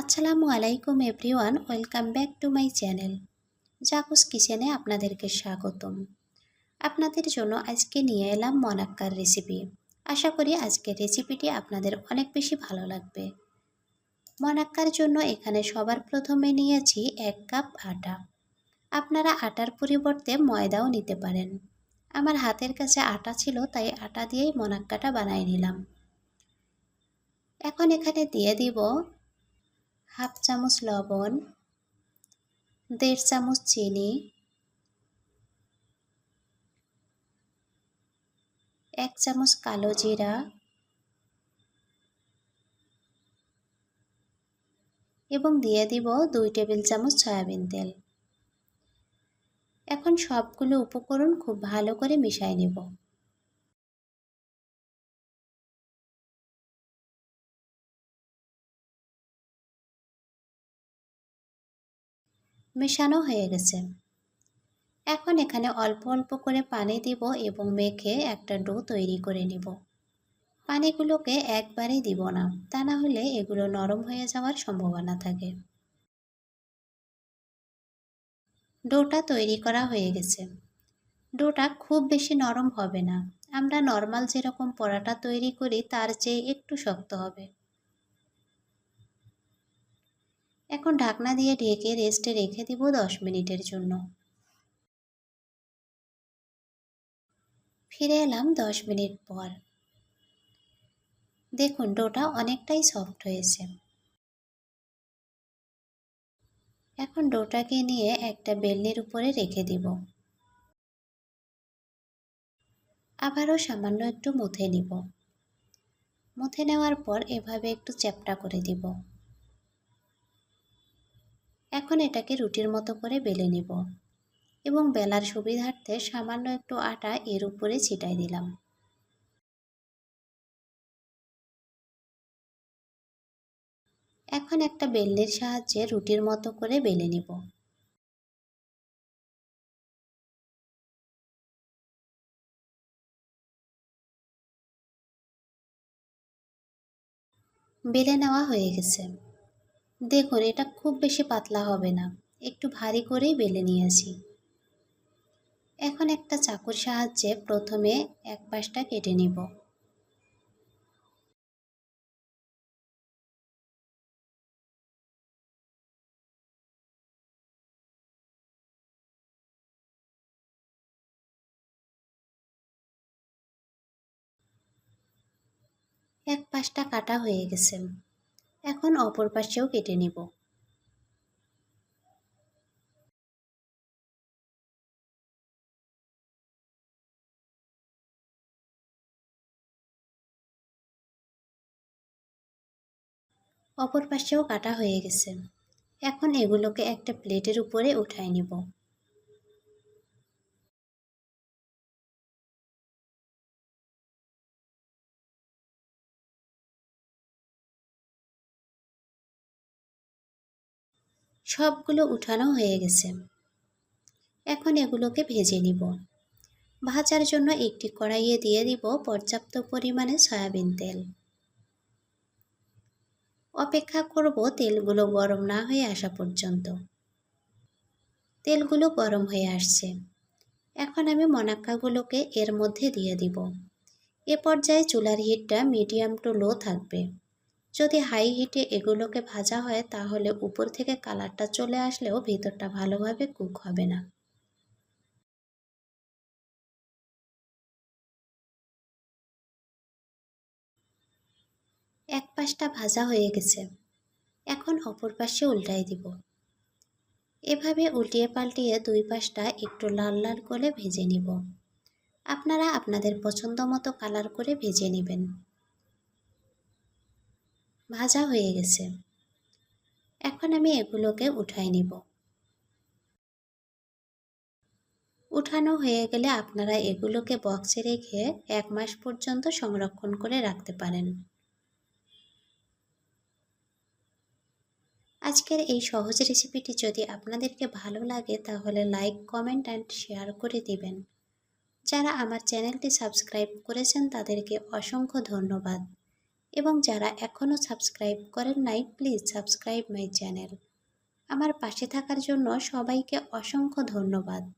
আসসালামু আলাইকুম everyone, welcome back to my channel. জাকুস কিচেনে আপনাদেরকে স্বাগতম। আপনাদের জন্য আজকে নিয়ে এলাম মনাক্কার রেসিপি। আশা করি আজকের রেসিপিটি আপনাদের অনেক বেশি ভালো লাগবে। মনাক্কার জন্য এখানে সবার প্রথমে নিয়েছি এক কাপ আটা। আপনারা আটার পরিবর্তে ময়দাও নিতে পারেন। আমার হাতের কাছে আটা ছিল, তাই আটা দিয়েই মনাক্কাটা বানিয়ে নিলাম। এখন এখানে দিয়ে দিব হাফ চামচ লবণ, দেড় চামচ চিনি, এক চামচ কালো জিরা, এবং দিয়ে দিব দুই টেবিল চামচ সয়াবিন তেল। এখন সবগুলো উপকরণ খুব ভালো করে মিশাই নেব। মেশানো হয়ে গেছে। এখন এখানে অল্প অল্প করে পানি দিব এবং মেখে একটা ডো তৈরি করে নিব। পানিগুলোকে একবারে দিব না, তা না হলে এগুলো নরম হয়ে যাওয়ার সম্ভাবনা থাকে। ডোটা তৈরি করা হয়ে গেছে। ডোটা খুব বেশি নরম হবে না। আমরা নর্মাল যেরকম পরাটা তৈরি করি, তার চেয়ে একটু শক্ত হবে। এখন ঢাকনা দিয়ে ঢেকে রেস্টে রেখে দিব দশ মিনিটের জন্য। ফিরে এলাম দশ মিনিট পর। দেখুন, ডোটা অনেকটাই সফট হয়েছে। এখন ডোটাকে নিয়ে একটা বেলনির উপরে রেখে দিব। আবারও সামান্য একটু মুথে নিব। মুথে নেওয়ার পর এভাবে একটু চ্যাপটা করে দিব। এখন এটাকে রুটির মতো করে বেলে নিব এবং বেলার সুবিধার্থে সামান্য একটু আটা এর উপরে ছিটাই দিলাম। এখন একটা বেল্লের সাহায্যে রুটির মতো করে বেলে নিব। বেলে নেওয়া হয়ে গেছে। দেখুন, এটা খুব বেশি পাতলা হবে না। একটু ভারী করেই বেলে নিয়েছি। এখন একটা চাকুর সাহায্যে প্রথমে এক পাশটা কেটে নিব। এক পাশটা কাটা হয়ে গেছে। এখন অপর পাশেও কেটে নিব। অপর পাশেও কাটা হয়ে গেছে। এখন এগুলোকে একটা প্লেটের উপরে উঠাই নিব। সবগুলো উঠানো হয়ে গেছে। এখন এগুলোকে ভেজে নিব। ভাজার জন্য একটি কড়াইয়ে দিয়ে দিব পর্যাপ্ত পরিমাণে সয়াবিন তেল। অপেক্ষা করব তেলগুলো গরম না হয়ে আসা পর্যন্ত। তেলগুলো গরম হয়ে আসছে। এখন আমি মনাক্কাগুলোকে এর মধ্যে দিয়ে দিব। এ পর্যায়ে চুলার হিটটা মিডিয়াম টু লো থাকবে। যদি হাই হিটে এগুলোকে ভাজা হয়, তাহলে উপর থেকে কালারটা চলে আসলেও ভিতরটা ভালোভাবে কুক হবে না। এক পাশটা ভাজা হয়ে গেছে। এখন অপর পাশে উল্টাই দিব। এভাবে উল্টিয়ে পাল্টিয়ে দুই পাশটা একটু লাল লাল করে ভেজে নিব। আপনারা আপনাদের পছন্দ মতো কালার করে ভেজে নেবেন। ভাজা হয়ে গেছে। এখন আমি এগুলোকে উঠাই নিব। উঠানো হয়ে গেলে আপনারা এগুলোকে বক্সে রেখে এক মাস পর্যন্ত সংরক্ষণ করে রাখতে পারেন। আজকের এই সহজ রেসিপিটি যদি আপনাদেরকে ভালো লাগে, তাহলে লাইক, কমেন্ট অ্যান্ড শেয়ার করে দিবেন। যারা আমার চ্যানেলটি সাবস্ক্রাইব করেছেন, তাদেরকে অসংখ্য ধন্যবাদ। এবং যারা এখনও সাবস্ক্রাইব করেন নাই, প্লিজ সাবস্ক্রাইব মাই চ্যানেল। আমার পাশে থাকার জন্য সবাইকে অসংখ্য ধন্যবাদ।